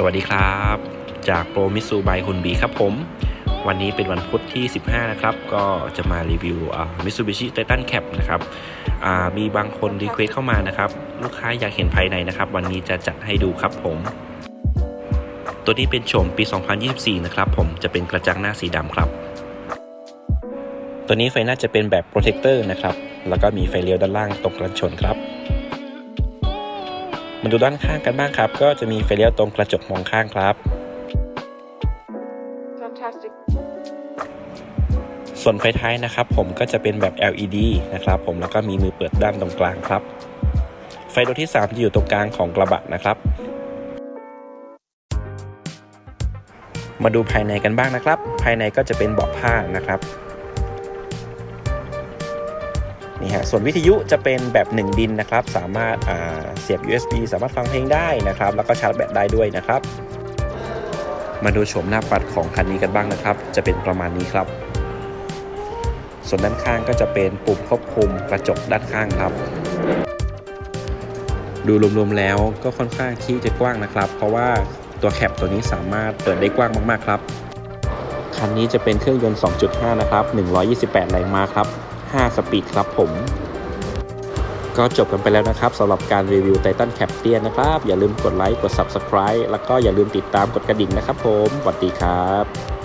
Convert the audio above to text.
สวัสดีครับ จากโปรมิสูบายคุณบีครับผม วันนี้เป็นวันพุธที่ 15 นะครับ ก็จะมารีวิวมิสูบิชิไททันแคปนะครับอ่ามีบางคนรีเควสเข้ามานะครับ ลูกค้าอยากเห็นภายในนะครับ วันนี้จะจัดให้ดูครับผม ตัวนี้เป็นโฉมปี 2024 นะครับผมจะเป็นกระจังหน้าสีดำครับ ตัวนี้ไฟหน้าจะเป็นแบบโปรเทคเตอร์นะครับ แล้วก็มีไฟเลี้ยวด้านล่างตรงกระชนครับ มาดูด้านข้างกันบ้างครับ ก็จะมีไฟเลี้ยวตรงกระจกมองข้างครับ Fantastic. ส่วนไฟท้ายนะครับ ผมก็จะเป็นแบบ LED นะครับผมแล้วก็มีมือเปิดด้านตรงกลางครับ ไฟดวงที่ 3 จะอยู่ตรงกลางของกระบะนะครับ มาดูภายในกันบ้างนะครับ ภายในก็จะเป็นเบาะผ้านะครับ นี่ฮะส่วนวิทยุจะเป็นแบบ 1 ดินนะครับ สามารถาเสียบ USB สามารถฟังเพลงได้นะครับ แล้วก็ชาร์จแบตได้ด้วยนะครับ มาดูโฉมหน้าปัดของคันนี้กันบ้างนะครับ จะเป็นประมาณนี้ครับ ส่วนด้านข้างก็จะเป็นปุ่มควบคุมกระจกด้านข้างครับ ดูรวมๆแล้วก็ค่อนข้างที่จะกว้างนะครับ เพราะว่าตัวแคปตัวนี้สามารถเปิดได้กว้างมากๆครับคันนี้จะเป็นเครื่องยนต์ 2.5 นะครับ 128 แรงม้าครับ 5 สปีดครับผม ก็จบกันไปแล้วนะครับสำหรับการรีวิวไททันแคปเตียนนะครับ อย่าลืมกดไลค์ กด Subscribe แล้วก็อย่าลืมติดตามกดกระดิ่งนะครับผมสวัสดีครับ